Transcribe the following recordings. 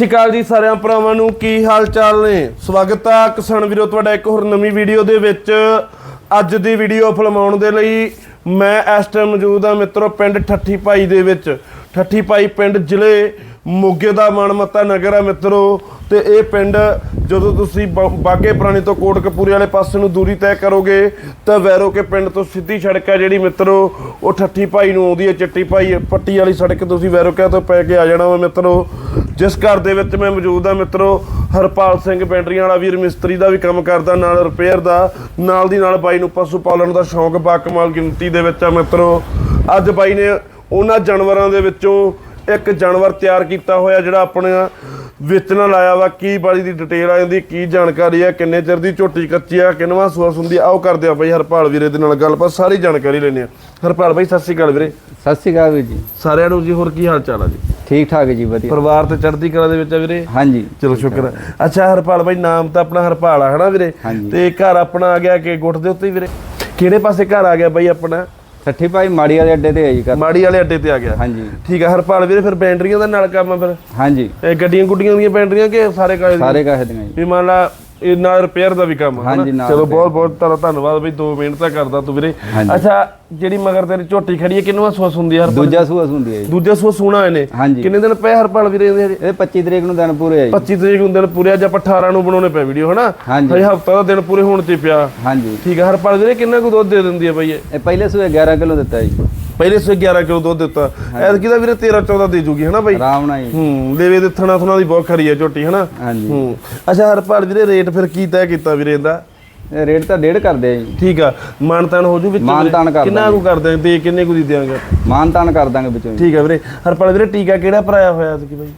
ਸਤਿ ਸ਼੍ਰੀ ਅਕਾਲ ਜੀ ਸਾਰਿਆਂ ਭਰਾਵਾਂ ਨੂੰ, ਕੀ ਹਾਲ ਚਾਲ ਨੇ? ਸਵਾਗਤ ਆ ਕਿਸਾਨ ਵੀਰੋ, ਤੁਹਾਡਾ ਇੱਕ ਹੋਰ ਨਵੀਂ ਵੀਡੀਓ ਦੇ ਵਿੱਚ। ਅੱਜ ਦੀ ਵੀਡੀਓ ਫਿਲਮਾਉਣ ਦੇ ਲਈ ਮੈਂ ਇਸ ਟਾਈਮ ਮੌਜੂਦ ਆ ਮਿੱਤਰੋ, ਪਿੰਡ ਠੱਠੀ ਭਾਈ ਦੇ ਵਿੱਚ। ਠੱਠੀ ਭਾਈ ਪਿੰਡ ਜ਼ਿਲ੍ਹੇ ਮੋਗੇ ਦਾ ਮਨਮੱਤਾ ਨਗਰ ਆ ਮਿੱਤਰੋ, ਤੇ ਇਹ ਪਿੰਡ ਜਦੋਂ ਤੁਸੀਂ ਬ- ਬਾਗੇ ਪੁਰਾਣੀ ਤੋਂ ਕੋਟਕਪੂਰੇ ਵਾਲੇ ਪਾਸੇ ਨੂੰ ਦੂਰੀ ਤੈਅ ਕਰੋਗੇ, ਤਾਂ ਵੈਰੋ ਕੇ ਪਿੰਡ ਤੋਂ ਸਿੱਧੀ ਸੜਕ ਹੈ ਜਿਹੜੀ ਮਿੱਤਰੋ, ਉਹ ਠੱਠੀ ਭਾਈ ਨੂੰ ਆਉਂਦੀ ਹੈ, ਚਿੱਟੀ ਭਾਈ, ਪੱਟੀ ਵਾਲੀ ਸੜਕ ਤੁਸੀਂ ਵੈਰੋ ਕੇ ਤੋਂ ਪੈ ਕੇ ਆ ਜਾਣਾ ਵਾ ਮਿੱਤਰੋ। ਜਿਸ ਘਰ ਦੇ ਵਿੱਚ ਮੈਂ ਮੌਜੂਦ ਆ ਮਿੱਤਰੋ ਹਰਪਾਲ ਸਿੰਘ ਬੈਂਡਰੀਆਂ ਵਾਲਾ ਵੀਰ ਮਿਸਤਰੀ ਦਾ ਵੀ ਕੰਮ ਕਰਦਾ ਨਾਲ ਰਿਪੇਅਰ ਦਾ ਨਾਲ ਦੀ ਨਾਲ ਬਾਈ ਨੂੰ ਪਸ਼ੂ ਪਾਲਣ ਦਾ ਸ਼ੌਂਕ ਬਾਕਮਾਲ ਗਿਣਤੀ ਦੇ ਵਿੱਚ ਆ ਮਿੱਤਰੋ। ਅੱਜ ਬਾਈ ਨੇ ਉਹਨਾਂ ਜਾਨਵਰਾਂ ਦੇ ਵਿੱਚੋਂ ਇੱਕ ਜਾਨਵਰ ਤਿਆਰ ਕੀਤਾ ਹੋਇਆ ਜਿਹੜਾ ਆਪਣੇ ਵੇਚਣ ਲਾਇਆ ਵਾ। ਕੀ ਬਾੜੀ ਦੀ ਡਿਟੇਲ ਆ ਜਾਂਦੀ ਕੀ ਜਾਣਕਾਰੀ ਆ ਕਿੰਨੇ ਚਿਰ ਦੀ ਝੋਟੀ ਕੱਚੀ ਆ ਕਿੰਨਵਾਂ ਸੂਸ ਹੁੰਦੀ ਆ ਆਓ ਕਰਦੇ ਆ ਬਾਈ ਹਰਪਾਲ ਵੀਰੇ ਦੇ ਨਾਲ ਗੱਲਬਾਤ ਸਾਰੀ ਜਾਣਕਾਰੀ ਲੈਣੇ ਆ। ਹਰਪਾਲ ਬਾਈ ਸਤਿ ਸ਼੍ਰੀ ਅਕਾਲ ਵੀਰੇ। ਸਤਿ ਸ਼੍ਰੀ ਅਕਾਲ ਵੀਰ ਜੀ। ਸਾਰਿਆਂ ਨੂੰ ਜੀ ਹੋਰ ਕੀ ਹਾਲ ਚਾਲ ਆ ਜੀ? ਠੀਕ ਠਾਕ ਜੀ ਵਧੀਆ। ਪਰਿਵਾਰ ਤੇ ਚੜ੍ਹਦੀ ਕਲਾ ਦੇ ਵਿੱਚ ਆ ਵੀਰੇ? ਹਾਂਜੀ। ਚਲੋ ਸ਼ੁਕਰ ਹੈ। ਅੱਛਾ ਹਰਪਾਲ ਬਾਈ ਨਾਮ ਤਾਂ ਆਪਣਾ ਹਰਪਾਲ ਆ ਹਨਾ ਵੀਰੇ? ਹਾਂਜੀ। ਤੇ ਘਰ ਆਪਣਾ ਆ ਗਿਆ ਕਿ ਗੁੱਟ ਦੇ ਉੱਤੇ ਹੀ ਵੀਰੇ? ਕਿਹੜੇ ਪਾਸੇ ਘਰ ਆ ਗਿਆ ਬਾਈ ਆਪਣਾ? ਠੱਠੀ ਭਾਈ ਮਾੜੀ ਵਾਲੇ ਅੱਡੇ ਤੇ ਹੈ ਜੀ ਘਰ। ਮਾੜੀ ਵਾਲੇ ਅੱਡੇ ਤੇ ਆ ਗਿਆ। ਹਾਂਜੀ। ਠੀਕ ਆ ਹਰਪਾਲ ਵੀਰੇ ਫਿਰ ਬੈਟਰੀਆਂ ਦਾ ਨਾਲ ਕੰਮ ਆ ਫਿਰ? ਹਾਂਜੀ। ਇਹ ਗੱਡੀਆਂ ਗੁੱਡੀਆਂ ਦੀਆਂ ਬੈਟਰੀਆਂ ਕਿ ਸਾਰੇ ਕਾਲੇ ਸਾਰੇ ਕਾਹੇ ਦੀਆਂ ਜੀ। ਵੀ ਮੰਨ ਲਾ ਇਹ ਨਾਲ ਰਿਪੇਅਰ ਦਾ ਵੀ ਕੰਮ ਆ ਹਨਾ? ਹਾਂਜੀ, ਨਾਲ ਚਲੋ ਬਹੁਤ ਬਹੁਤ ਤੁਹਾਡਾ ਧੰਨਵਾਦ ਬਈ 2 ਮਿੰਟ ਤਾਂ ਕਰਦਾ ਤੂੰ ਵੀਰੇ। ਹਾਂਜੀ। ਅੱਛਾ ਜਿਹੜੀ ਮਗਰ ਤੇਰੀ ਝੋਟੀ ਖੜੀ ਹੈ ਕਿੰਨਵਾਂ ਸੂਸ ਹੁੰਦੀ ਆ ਹਰਪਾਲ? ਦੂਜਾ ਸੂਆ ਹੁੰਦੀ ਹੈ ਜੀ। ਦੂਜੇ ਸੂਸ ਸੂਣਾ ਇਹਨੇ? ਹਾਂਜੀ। ਕਿੰਨੇ ਦਿਨ ਪਏ ਹਰਪਾਲ ਵੀਰੇ ਇਹਦੇ? ਹਜੇ? ਇਹ 25 ਤਰੀਕ ਨੂੰ ਦਿਨ ਪੂਰੇ ਹੈ ਜੀ। 25 ਤਰੀਕ ਨੂੰ ਦਿਨ ਪੂਰੇ ਅੱਜ ਆਪਾਂ 18 ਨੂੰ ਬਣਾਉਣੇ ਪਏ ਵੀਡੀਓ ਹਨਾ? ਹਾਂਜੀ। ਹਜੇ ਹਫਤਾ ਦਾ ਦਿਨ ਪੂਰੇ ਹੋਣ ਤੇ ਪਿਆ। ਹਾਂਜੀ। ਠੀਕ ਹੈ ਹਰਪਾਲ ਵੀਰੇ ਕਿੰਨਾ ਕੁ ਦੁੱਧ ਦੇ ਦਿੰਦੀ ਹੈ ਬਈ ਇਹ? ਇਹ ਪਹਿਲੇ ਸੂਏ 11 ਕਿਲੋ ਦਿੱਤਾ ਜੀ। ਪਹਿਲੇ ਸਵੇ 11 ਕਿਲੋ ਦੁੱਧ ਦਿੱਤਾ। ਐਤਕੀ ਦਾ ਵੀਰੇ 13 14 ਦੇ ਜੂਗੀ ਹਨਾ ਬਈ? ਆਰਾਮ ਨਾਲ ਹੂੰ ਲੇਵੇ ਦੇ ਥਣਾ ਥਣਾ ਦੀ ਬਹੁਤ ਖਰੀ ਹੈ ਝੋਟੀ ਹਨਾ? ਹਾਂਜੀ। ਹੂੰ। ਅੱਛਾ ਹਰਪਾਲ ਵੀਰੇ ਰੇਟ ਫਿਰ ਕੀ ਤੈਅ ਕੀਤਾ ਵੀਰੇ ਇਹਦਾ? ਇਹ ਰੇਟ ਤਾਂ ਡੇਢ ਕਰਦੇ ਆ ਜੀ। ਠੀਕ ਆ। ਮਾਨਤਾਨ ਹੋ ਜੂ ਵਿੱਚ? ਮਾਨਤਾਨ ਕਰ ਕਿੰਨਾ ਕੁ ਕਰਦੇ ਆ ਤੇ ਕਿੰਨੇ ਕੁ ਦੀ ਦਿਆਂਗੇ? ਮਾਨ ਤਾਨ ਕਰ ਦਾਂਗੇ ਵਿੱਚੋਂ। ਠੀਕ ਆ ਵੀਰੇ। ਹਰਪਾਲ ਵੀਰੇ ਟੀਕਾ ਕਿਹੜਾ ਭਰਾਇਆ ਹੋਇਆ ਸੀ ਬਈ?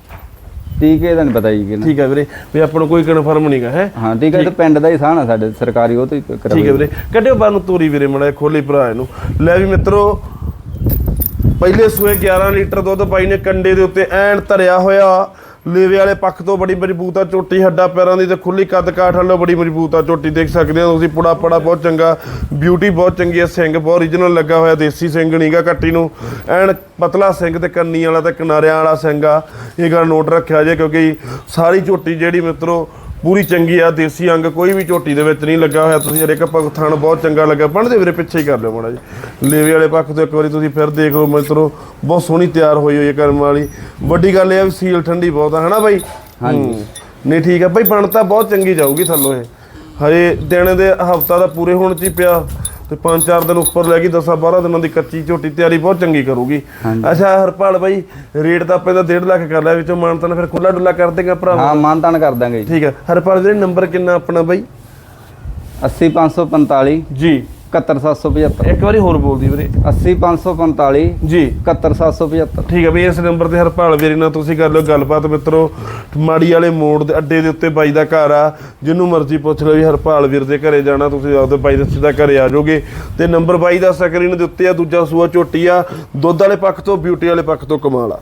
ਟੀਕੇ ਦਾ ਨਹੀਂ ਪਤਾ ਜੀ ਕਿੰਨਾ ਠੀਕ ਆ ਵੀਰੇ। ਵੀ ਆਪਾਂ ਨੂੰ ਕੋਈ ਕਨਫਰਮ ਨਹੀਂਗਾ ਹੈ? ਹਾਂ ਟੀਕਾ ਤਾਂ ਪਿੰਡ ਦਾ ਹੀ ਆ ਸਾਡੇ ਸਰਕਾਰੀ ਉਹ ਤੋਂ ਹੀ ਠੀਕ ਹੈ ਵੀਰੇ। ਕੱਢਿਓ ਬਾਹਰ ਨੂੰ ਤੋਰੀ ਵੀਰੇ ਮੜਾ ਖੋਲੀ ਭਰਾ ਇਹਨੂੰ। ਲੈ ਵੀ ਮਿੱਤਰੋ ਪਹਿਲੇ ਸੂਏ 11 ਲੀਟਰ ਦੁੱਧ ਪਾਈ ਨੇ ਕੰਡੇ ਦੇ ਉੱਤੇ, ਐਨ ਧਰਿਆ ਹੋਇਆ। ਲੇਵੇ ਵਾਲੇ ਪੱਖ ਤੋਂ ਬੜੀ ਮਜ਼ਬੂਤ ਆ ਝੋਟੀ, ਹੱਡਾ ਪੈਰਾਂ ਦੀ ਤੇ ਖੁੱਲੀ ਕੱਦ ਕਾਠ ਵੱਲੋਂ ਬੜੀ ਮਜ਼ਬੂਤ ਆ ਝੋਟੀ, ਦੇਖ ਸਕਦੇ ਹੋ ਤੁਸੀਂ, ਪੁੜਾ ਪੜਾ ਬਹੁਤ ਚੰਗਾ ਬਿਊਟੀ ਬਹੁਤ ਚੰਗੀ ਆ, ਸਿੰਘ ਬਹੁਤ ਓਰੀਜਨਲ ਲੱਗਾ ਹੋਇਆ, ਦੇਸੀ ਸਿੰਘ ਨਹੀਂਗਾ ਕੱਟੀ ਨੂੰ। ਐਨ ਪਤਲਾ ਸਿੰਘ ਤੇ ਕੰਨੀ ਵਾਲਾ ਤੇ ਕਿਨਾਰਿਆਂ ਵਾਲਾ ਸਿੰਘ ਆ। ਇਹ ਗੱਲ ਨੋਟ ਰੱਖਿਆ ਜੇ, ਕਿਉਂਕਿ ਸਾਰੀ ਝੋਟੀ ਜਿਹੜੀ ਮਿੱਤਰੋ ਪੂਰੀ ਚੰਗੀ ਆ ਦੇਸੀ ਅੰਗ ਕੋਈ ਵੀ ਝੋਟੀ ਦੇ ਵਿੱਚ ਨਹੀਂ ਲੱਗਾ ਹੋਇਆ। ਤੁਸੀਂ ਹਰੇਕ ਪੱਖ ਥਣ ਬਹੁਤ ਚੰਗਾ ਲੱਗਾ। ਬਣਦੇ ਵੀਰੇ ਪਿੱਛੇ ਹੀ ਕਰ ਲਿਓ ਮਾੜਾ ਜੀ ਲੇਵੇ ਵਾਲੇ ਪੱਖ ਤੋਂ ਇੱਕ ਵਾਰੀ ਤੁਸੀਂ ਫਿਰ ਦੇਖ ਲਓ ਮਿੱਤਰੋ ਬਹੁਤ ਸੋਹਣੀ ਤਿਆਰ ਹੋਈ ਹੋਈ ਹੈ ਕਰਮ ਵਾਲੀ। ਵੱਡੀ ਗੱਲ ਇਹ ਆ ਵੀ ਸੀਲ ਠੰਡੀ ਬਹੁਤ ਆ ਹਨਾ ਬਾਈ? ਹਾਂਜੀ। ਨਹੀਂ ਠੀਕ ਆ। ਬਾਈ ਬਣਤਾ ਬਹੁਤ ਚੰਗੀ ਜਾਊਗੀ ਥੱਲੋਂ ਇਹ। ਹਜੇ ਦਿਨ ਦੇ ਹਫਤਾ ਦਾ ਪੂਰੇ ਹੋਣ ਚ ਹੀ ਪਿਆ। ਤੇ 5-4 ਦਿਨ ਉੱਪਰ ਲੈ ਗਈ 10-12 ਦਿਨਾਂ ਦੀ ਕੱਚੀ ਝੋਟੀ ਤਿਆਰੀ ਬਹੁਤ ਚੰਗੀ ਕਰੂਗੀ। ਅੱਛਾ ਹਰਪਾਲ ਬਾਈ ਰੇਟ ਤਾਂ ਆਪਾਂ ਇਹਦਾ 1.5 ਲੱਖ ਕਰ ਲਿਆ ਵਿੱਚੋਂ ਮਾਨਤਨ ਫਿਰ ਖੁੱਲਾ ਡੁੱਲਾ ਕਰ ਦੇਗਾ ਭਰਾ ਹਾਂ ਮਾਨ ਤਾਨ ਕਰ ਦਾਂਗੇ ਜੀ। ਠੀਕ ਹੈ। ਹਰਪਾਲ ਵੀਰੇ ਨੰਬਰ ਕਿੰਨਾ ਆਪਣਾ ਬਾਈ? 80545 ਜੀ। 71775 ਇੱਕ ਵਾਰੀ ਹੋਰ ਬੋਲਦੀ ਵੀਰੇ। 80545 ਜੀ। 71775 ਠੀਕ ਹੈ ਬਈ ਇਸ ਨੰਬਰ ਤੇ ਹਰਪਾਲ ਵੀਰੇ ਨਾਲ ਤੁਸੀਂ ਕਰ ਲਿਓ ਗੱਲਬਾਤ ਮਿੱਤਰੋ। ਮਾੜੀ ਵਾਲੇ ਮੋੜ ਦੇ ਅੱਡੇ ਦੇ ਉੱਤੇ ਬਾਈ ਦਾ ਘਰ ਆ। ਜਿਹਨੂੰ ਮਰਜ਼ੀ ਪੁੱਛ ਲਓ ਵੀ ਹਰਪਾਲ ਵੀਰ ਦੇ ਘਰੇ ਜਾਣਾ ਤੁਸੀਂ ਆਪਦੇ ਬਾਈ ਦੇ ਸਿੱਧਾ ਘਰੇ ਆ ਜਾਓਗੇ। ਤੇ ਨੰਬਰ ਬਾਈ ਦਾ ਸਕਰੀਨ ਦੇ ਉੱਤੇ ਆ ਦੂਜਾ ਸੂਆ ਝੋਟੀ ਆ। ਦੁੱਧ ਵਾਲੇ ਪੱਖ ਤੋਂ ਬਿਊਟੀ ਵਾਲੇ ਪੱਖ ਤੋਂ ਕਮਾਲ ਆ।